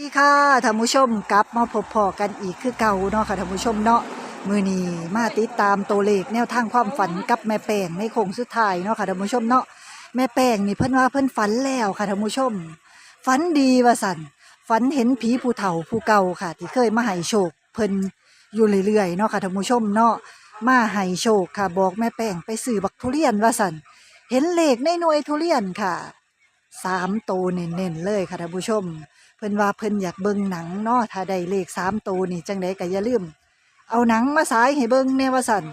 สวัสดีค่ะท่านผู้ชมกลับมาพบพอกันอีกคือเก่าเนาะค่ะท่านผู้ชมเนาะมือนีมาติดตามตัวเลขแนวทางความฝันกับแม่แป้งในโค้งสุดท้ายเนาะค่ะท่านผู้ชมเนาะแม่แป้งนี่เพิ่นว่าเพิ่นฝันแล้วค่ะท่านผู้ชม ฝันดีว่าสันฝันเห็นผีผู้เฒ่าผู้เก่าค่ะ ที่เคยมาให้โชคเพิ่นอยู่เรื่อยๆเนาะค่ะท่านผู้ชมเนาะมาให้โชคค่ะ บอกแม่แป้งไปซื้อบักทุเรียนว่าสันเห็นเลขในหน่วยทุเรียนค่ะสามโตเน้นๆเลยค่ะท่านผู้ชม เพิ่นว่าเพิ่นอยากเบิ่งหนังเนาะถ้าได้เลขสามตัวนี่จังไดก็อย่าลืม เอาหนังมาสายให้เบิ่งแน่ว่าสั่น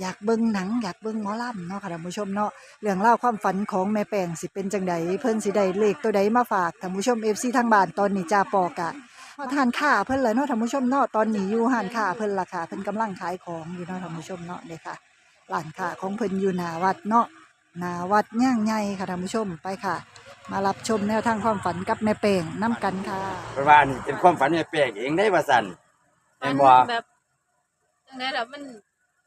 อยากเบิ่งหนังอยากเบิ่งหมอลำเนาะค่ะท่านผู้ชมเนาะเรื่องเล่าวความฝันของแม่แป้งสิเป็นจังไดเพิ่นสิได้เลขตัวใดมาฝากท่านผู้ชม FC ทางบ้านตอนนี้จ้าปอกะมาทานข้าเพิ่นเลยเนาะท่านผู้ชมเนาะตอนนี้อยู่หานค้าเพิ่นล่ะค่ะเพิ่นกำลังขายของอยู่เนาะท่านผู้ชมเนาะเด้ค่ะร้านค้าของเพิ่นอยู่หน้าวัดเนาะหน้าวัดย่างใหญ่ค่ะท่านผู้ชมไปค่ะ มารับชมแนวทางความฝันกับแม่แป้งนํกันค่ะเพราะว่าอันนี่เป็นความฝันแม่แป้งเองได้ว่าสั่นมัแม่นนบ่แบบจังได๋ล่ะมัน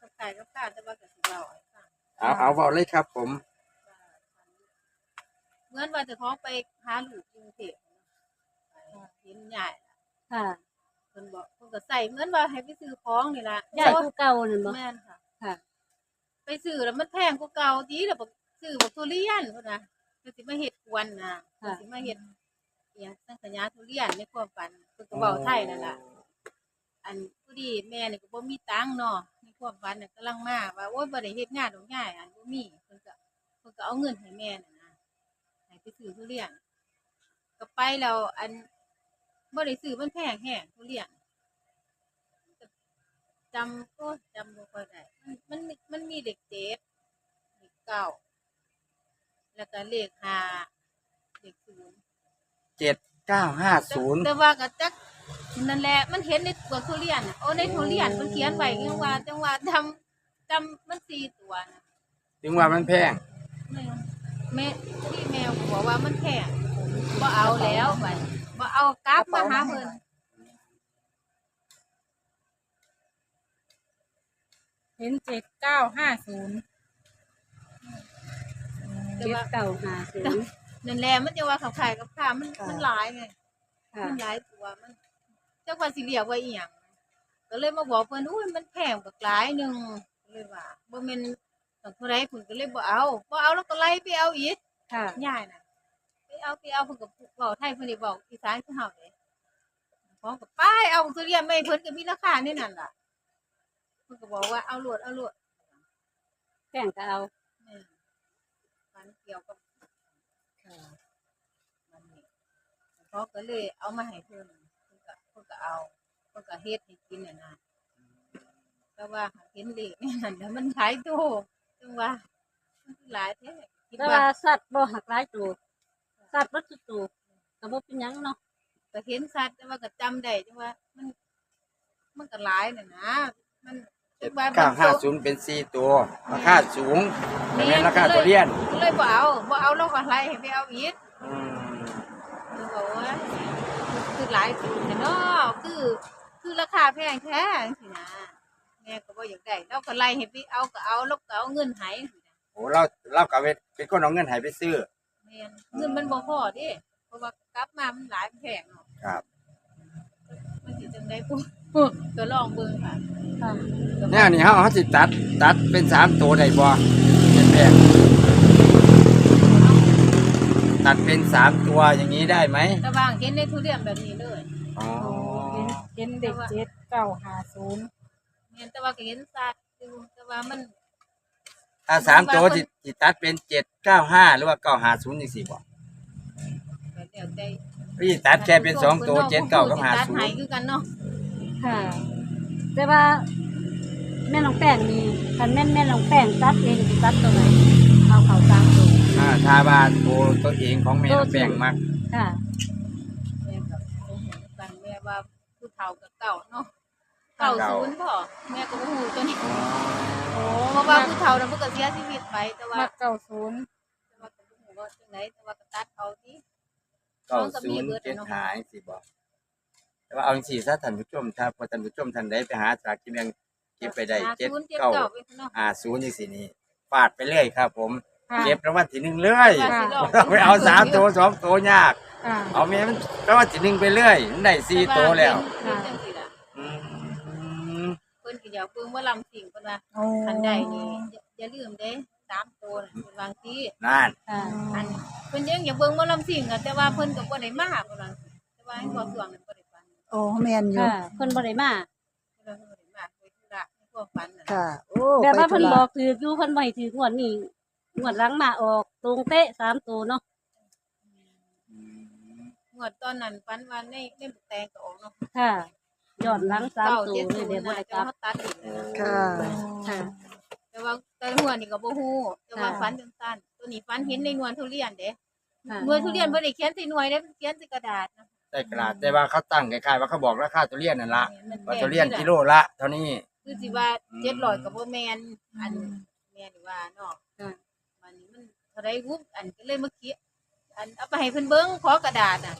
กับขายกับข้าวแต่ว่าก็สิเว้าให้ฟังเอาเอาเว้าเลยครับ ผมเหมือนว่าเจะท้องไปหาลูกกรุงเทพไปเห็นยายค่ะเพิ่นบอกเพิ่นก็ใส่เหมือนว่าให้ไปซื้อของนี่ล่ะยายผู้เก่านั่นบ่แม่นค่ะ ค่ะ ไปซื้อแล้วมันแพงกว่าเก่าดีแล้วบ่ซื้อบ่ทุเรียนพุ่นน่ะ เพิ่นสิมาเฮ็ดกวนน่ะเพิ่นสิมาเฮ็ดอีหยังสังขยาทุเรียนในความฝันเพิ่นก็เว้าไทยนั่นล่ะ อันผู้ดีแม่นี่ก็บ่มีตังค์เนาะในความฝันน่ะกำลังมาว่าโอ๊ยบ่ได้เฮ็ดงานดอกยายอันบ่มีเพิ่นก็เพิ่นก็เอาเงินให้แม่น่ะนะให้ไปซื้อทุเรียนก็ไปแล้วอันบ่ได้ซื้อมันแพงแฮงทุเรียนก็จำก็จำบ่ค่อยได้มันมันมันมีเลขเจ็ดเลขเก้า แล้วก็เลขห้าเลขศูนย์เจ็ดเก้าห้าศูนย์แต่ว่าก็จักนั่นแหละมันเห็นในตัวทุเรียนน่ะโอ้ในทุเรียนมันเขียนไว้จังว่าจังว่าจำจำมันสี่ตัวนะ ถึงว่ามันแพงแม่แม่ที่แมวบอกว่ามันแพงบ่เอาแล้วไปบ่เอากลับมาหาเพิ่นเห็นเจ็ดเก้าห้าศูนย์ แต่เจ็ดว่าเก่าหาศูนย์ นั่นแหละมันจะว่าเขาขายกับข้าวมันค่ะ มันหลายไงค่ะมันหลายตัวมันเจ้าว่าสิเรียกว่าอีหยังก็เลยมาบอกเพิ่นอุ้ยมันแพงบักหลายหนึงก็เลยว่าบ่แม่นต้องเท่าไรเพิ่นก็เลยบ่เอาบ่เอาแล้วก็ไล่ไปเอาอีก ค่ะย่ายน่ะไปเอาไปเอาเพิ่นก็เว้าไทยเพิ่นได้บอกอีสานคือเฮาเด้พร้อมกับป้ายเอาทุเรียนไม่เพิ่นก็มีราคานี่นั่นล่ะเพิ่นก็บอกว่าเอาโลดเอาโลดแป้งก็เอาแม่ นมันเกี่ยวกับมันนี่พอก็เลยเอามาให้เพิ่นเพิ่นก็เพิ่นก็เอาเพิ่นก็เฮ็ดให้กินน่ะนะแต่ว่าหากเห็นเลขนี่นั่นแล้วมันหลายโตจังว่ามันคือหลายแท้คิดแต่ว่าว่าสัตว์บ่หักหลายตัวสัตว์บ่ทุกตัวก็บ่เป็นหยังเนาะก็เห็นชัดแต่ว่าก็จำได้จังว่ามัน มันก็หลายน่ะนะมัน เจ็ดว่าเก้าห้าศูนย์เป็นสี่ตัวราคาสูงแต่เป็นราคาตัวเรียนก็เลยบ่เอาบ่เอาแล้วก็ไล่ให้ไปเอาอีกอืมคือบอกว่าคือหลายตัวเนาะคือ คือราคาแพงแท้จังซี่นะแม่ก็บ่อยากได้เราก็ไล่ให้ไปเอาก็เอาแล้วก็เอาเงินให้จังซี่นะโอ้เราเรากับเป็นคนเอาเงินให้ไปซื้อแม่นเงินมันบ่พอเด้เพราะว่ากลับมามันหลายมันแพงเนาะครับมันสิจังได๋ปุ๊บ ก็ลองเบิ่งค่ะค่ะเนี่ยนี่เขาเขาสิตัด ตัดเป็นสามตัวได้บ่แม่แป้งตัดเป็นสามตัวอย่างนี้ได้ไหมแต่ว่าเห็นในทุเรียนแบบนี้เลยอ๋อเห็นเห็นเด็กเจ็ดเก้าห้าศูนย์เห็นแต่ว่าก็เห็นสัตว์อยู่แต่ว่ามันถ้าสามตัวที่ที่ตัดเป็นเจ็ดเก้าห้าหรือว่าเก้าห้าศูนย์อย่างสี่บ่ก็แล้วแต่พี่ตัดแค่เป็นสองตัวเจ็ดเก้ากับห้าตัดศูใหนย์คือกันเนาะ ค่ะ แต่ว่าแม่น้องแป้งนี่คันแม่นแม่น้องแป้งตัดเองสิตัดตัวไหนเอาเขาตามตัวอ่าทาบาตัวตัวเองของแม่น้องแป้งมากค่ะแม่กับบ่ฮู้กันแม่ว่าผู้เฒ่ากับเก่าเนาะเก่าศูนย์พ่อแม่ก็บ่ฮู้ตัวนี้โอ้เพราะว่าผู้เฒ่านั้นเพิ่นก็เสียชีวิตไปแต่ว่ามาเก้าศูนย์แต่ว่าก็บ่ฮู้ว่าจังไดแต่ว่าก็ตัดเอาที่เก้าศูนย์เจ็ดหายสิบ่ แต่ว่าเอาสี่ซะท่านผู้ชมถ้าพอท่านผู้ชมท่านใดไปหาสลากกินแบ่งเก็บไปได้เจ็ด50เก้า79ไปเนาะอ่าศูนย์อย่างสี่นี้ฟาดไปเรื่อยครับ ผมค่ะเก็บรางวัลที่หนึ่งเลยว่าสิลองไม่เอาสามตัวสองตัวยากค่ะเอาแม่มันก็ว่าสิหนึงไปเรื่อยมันได้สี่ตัวแล้วเป็นจังซี่ล่ะอืมเพิ่นก็อยากเบิ่งว่าลำสิ่งเพิ่นว่าโอ้คันใดนี่อย่าอย่าลืมเด้สามตัวน่ะเพิ่นวางที่นั่นค่ะอันเพิ่นยังอยากเบิ่งว่าลำสิ่งอะแต่ว่าเพิ่นก็บ่ได้มาเพิ่นว่าแต่ว่าให้พอช่วงนั้นบ่ได้ฟัน โอ้แม่นอยู่ค่ะเพิ่นบ่ได้มาเพิ่นบ่ได้มาไปธุระในพวกฟันน่ะค่ะ โอ้แบบว่าไปเพิ่นธุบระอกถืออยู่เพิ่นบ่ให้ถืองวดนี้งวดหลังมาออกตรงเป๊ะสามตัวเนาะงวดตอนนั้นฟันว่าในในบุกแตงก็ออกเนาะค่ะยอดหลังสามเก้าตัวเจ็ดเลยศูนเดี๋ยวย์บ่น่ะได้แต่กลับว่าเขาตัดอีกนะค่ะ ค่ะ แต่ว่าแต่หัวนี่ก็บ่ฮู้แต่ว่าค่ะฟันจังซั่นตัวนี้ฟันเห็นในหนวลทุเรียนเด้ค่ะ หนวลทุเรียนบ่ได้เขียนใส่หน่วยเด้เขียนใส่กระดาษนะ ได้กระดาษแต่ว่าเขาตั้งคล้ายๆว่าเขาบอกราคาทุเรียนนั่นละมันว่าแพงทุเรียนที่กิโลละเท่านี้ คือสิว่าอืม700ก็บ่แม่นอันแม่นว่าเนาะค่ะมันนี่มันเท่าไรวุบอันก็เลยเมื่อกี้อันเอาไปให้เพิ่นเบิ้งขอกระดาษน่ะ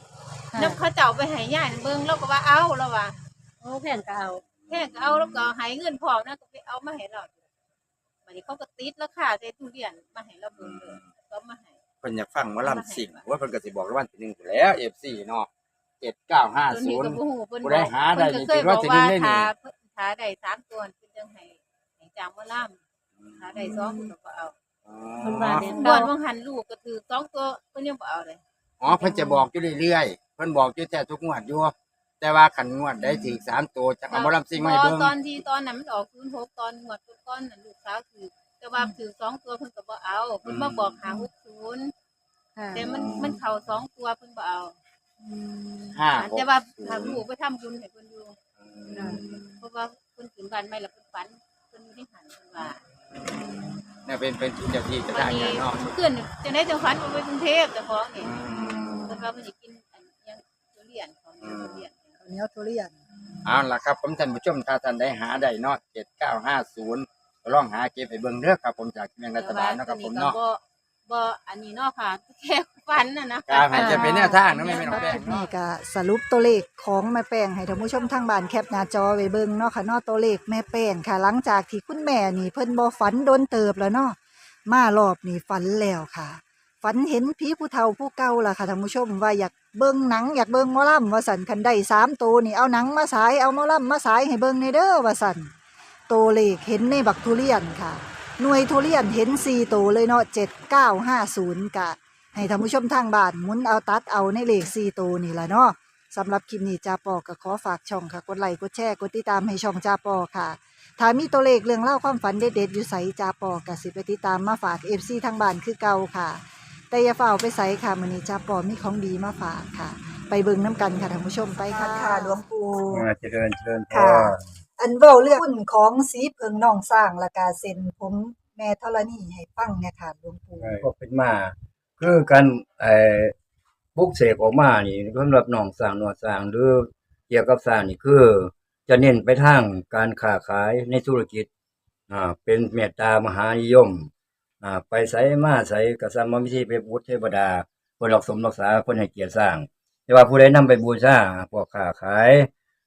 ค่ะน้ำเขาเจ้าไปให้ย่าเบิ้งแล้วก็ว่าเอาแล้วว่าโอ้แพงก็เอาแค่ก็เอาแล้วก็ให้เงินพร้อมนะก็ไปเอามาให้เราวันนี้เขาก็ติดราคาใส่ทุเรียนมาให้เราเบิ่งเลยก็มาให้เพิ่นอยากฟังหว่าลำสิ่งว่าเพิ่นก็สิบอกรางวัลที่หนึ่งอยู่แล้ว FC เนาะ ตัวนี้7950ก็บ่ฮู้เพิ่นผู้ใดหาได้เพิ่นนี่ก็เคยถือบว่าอกสิว่าได้หนึ่งถ้าเพิ่นถ้าได้สามตัวเพิ่นจังให้ให้จางว่าล่ำถ้าได้สองเพิ่นก็บ่เอาเพิ่นว่าเด็ดก่เก่าอนบางหันลูกก็ถือสองตัวเพิ่นยังบ่เอาเลย อ๋อเพิ่นจะบอกอยู่เรื่อยๆเพิ่นบอกอยู่แต่ทุกงวดอยู่แต่ว่าขันงวดได้ถึงสามตัวจะเอาหมอลำซิงมาให้เบิ่งตอนที่ตอนนั้นมันออก06ตอนหมดต้นๆน่ะลูกสาวถือแต่ว่าถือสองตัวเพิ่นก็บ่เอาเพิ่นมาบอกหา60ค่ะแต่มันมันเข้าสองตัวเพิ่นบ่เอา ห้าหกแต่ว่าทางลูกไปทำบุญให้เพิ่นอยู่เพราะว่าเพิ่นขึ้นบ้านใหม่แล้วเพิ่นฝันเพิ่นอยู่ในหันเพิ่นว่าเนี่ยเป็นเป็นที่เจ้าที่เจะวัได้นนี้เงินเนาะเมื่อคืนนี่จังได๋จังฝันว่าไปกรุงเทพเจ้าของนี่เพิ่นว่าเพิ่นสิกินอันยังทุเรียนของทุเรียนข้าวเหนียวทุเรียน เอาล่ะครับผมท่านผู้ชมถ้าท่านได้หาได้เนาะ7950ก็ลองหาเก็บให้เบิ่งเด้อครับผมจากเมืองรัฐบาลเนาะครับผมเนาะบ่ บ่อันนี้เนาะค่ะแค่ฝันน่ะนะการให้จะเป็นแนวทางเนาะไม่แม่นเอาแป้งนี่เนาะก็สรุปตัวเลขของแม่แป้งให้ท่านผู้ชมทางบ้านแคปหน้าจอไว้เบิ่งเนาะค่ะเนาะตัวเลขแม่แป้งค่ะ หลังจากที่คุณแม่นี่เพิ่นบ่ฝันโดนเติบแล้วเนาะมารอบนี้ฝันแล้วค่ะ ฝันเห็นผีผู้เฒ่าผู้เก่าล่ะค่ะท่านผู้ชมว่าอยากเบิ่งหนังอยากเบิ่งหมอลำว่าสั่นคันได้สามตัวนี่เอาหนังมาสายเอาหมอลำมาสายให้เบิ่งในเด้อว่าสั่นตัวเลขเห็นในบักทุเรียนค่ะ หน่วยทุเรียนเห็นสี่ตัวเลยเนาะเจ็ดเก้าห้าศูนย์กะ ให้ท่านผู้ชมทางบ้านหมุนเอาตัดเอาในเลขสี่ตัวนี่แหละเนาะสำหรับคลิปนี้จาปอก็ขอฝากช่องค่ะ กดไลค์กดแชร์กดติดตามให้ช่องจาปอค่ะถ้ามีตัวเลขเรื่องเล่าวความฝันเด็ดๆอยู่ใสจาปอกสิไปติดตามมาฝากเอฟซีทางบ้านคือเก่าค่ะ แต่อย่าเฝ้าไปใส่ค่ะมื้อนี้จาปอมีของดีมาฝากค่ะ ไปเบิ่งน้ำกันค่ะท่านผู้ชมไปค่ะค่ะหลวงปู่ อ่าเจริญเจริญพค่ะร อันเว้าเรื่องหุ้นของสีเพิงน้องสร้างและกาเซ็นผมแม่ธรณีให้ฟังเนี่ยค่ะหลวงปู่ก็เป็นมา คือการไอ้บุกเสกออกมานี่สำหรับน้องสร้างนวดสร้างหรือเกี่ยวกับสร้างนี่คือ จะเน้นไปทางการค้าขายในธุรกิจอ่าเป็นเมตตามหานิยมอ่าไปใส่มาใส่กษัตริย์มมิธีไปบูชเทวดาคนรักสมรักษาคนให้เกียรติสร้าง แต่ว่าผู้ใดนำไปบูชาพวกค้าขาย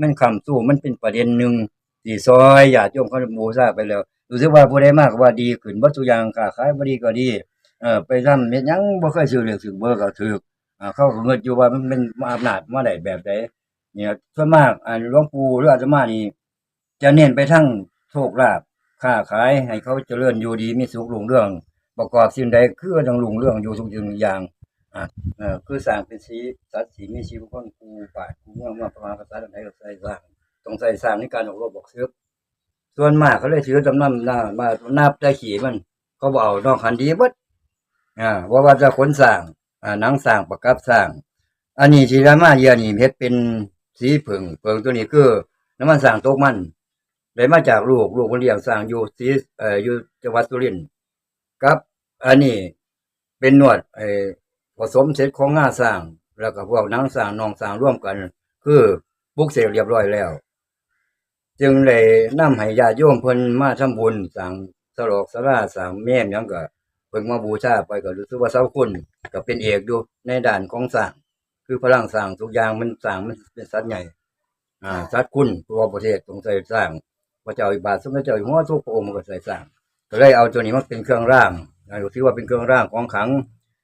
มันคำสู้มันเป็นประเด็นหนึ่งที่ซอยญาติโยมเขาบูชาไปแล้วรู้สึกว่าผู้ใดมากว่าดีขึ้นบ่ทุอย่างค้าขายบดีก็ดีเออไปทำเฮ็ดยังบ่เคยซื้อเลือกซื้อเบอร์ก็ถูกอ่าเขาเงิดอยู่ว่ามันเป็นอำนาจมาได้แบบใดเนี่ยส่วนมากอหลวงปู่หรืออาตมานี่จะเน้นไปทั้งโชคลาภค้าขายให้เขาเจริญอยู่ดีมีสุขรุ่งเรื่อง ประกอบสิ่งใดคือต้องรุ่งเรื่องอยู่ทุกสิ่งทุกอย่าง เออคือสร้างเป็นสีสัตว์สีมีชีวิตคนกูป่ากูเมืองมาประมาณภาษาใดก็ใส่สร้างต้องใส่สร้างในการออกรบบอกซื้อส่วนมากเขาเลยถือจำนำหน้ามานับได้ขี่มัน เขาบเอกนอกคันดีเบิดอ่าว่าว่าจะขนสร้างอ่านังสร้างประกับสร้าง อันนี้ที่รามาเยียนี่เฮ็ดเป็นสีผึ่งเผงตัวนี้คือน้ำมันสร้างโต๊กมันได้มาจากลูกลูกคนเลี้ยงสร้างอยู่สีเอ่ออยู่จังหวัดสุรินทร์กับ อันนี้เป็นนวดไอ สมเสร็จของงาสร้าง แล้วก็พวกนางสร้างนองสร้างร่วมกัน คือปุกเสกเรียบร้อยแล้ว จึงเลยนำให้ญาติโยมเพิ่นมาทำบุญสร้างสลอกสลาสร้างแม่นยังก็เพิ่นมาบูชาไปก็รู้สึกว่าเสาคุณก็เป็นเอกอยู่ในด้านของสร้าง คือพลังสร้างทุกอย่างมันสร้างมันเป็นสัตว์ใหญ่ อ่าสัตว์คุณตัวประเทศต้องใส่สร้างพระเจ้าอิบาทสมเด็จเจ้าอยู่หัวทุกพระองค์มันก็ใส่สร้างก็เลยเอาตัวนี้มาเป็นเครื่องร่างนะถือว่าเป็นเครื่องร่างของขัง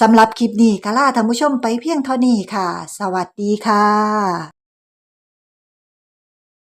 สำหรับคลิปนี้ก็ลาท่านผู้ชมไปเพียงเท่านี้ค่ะ สวัสดีค่ะ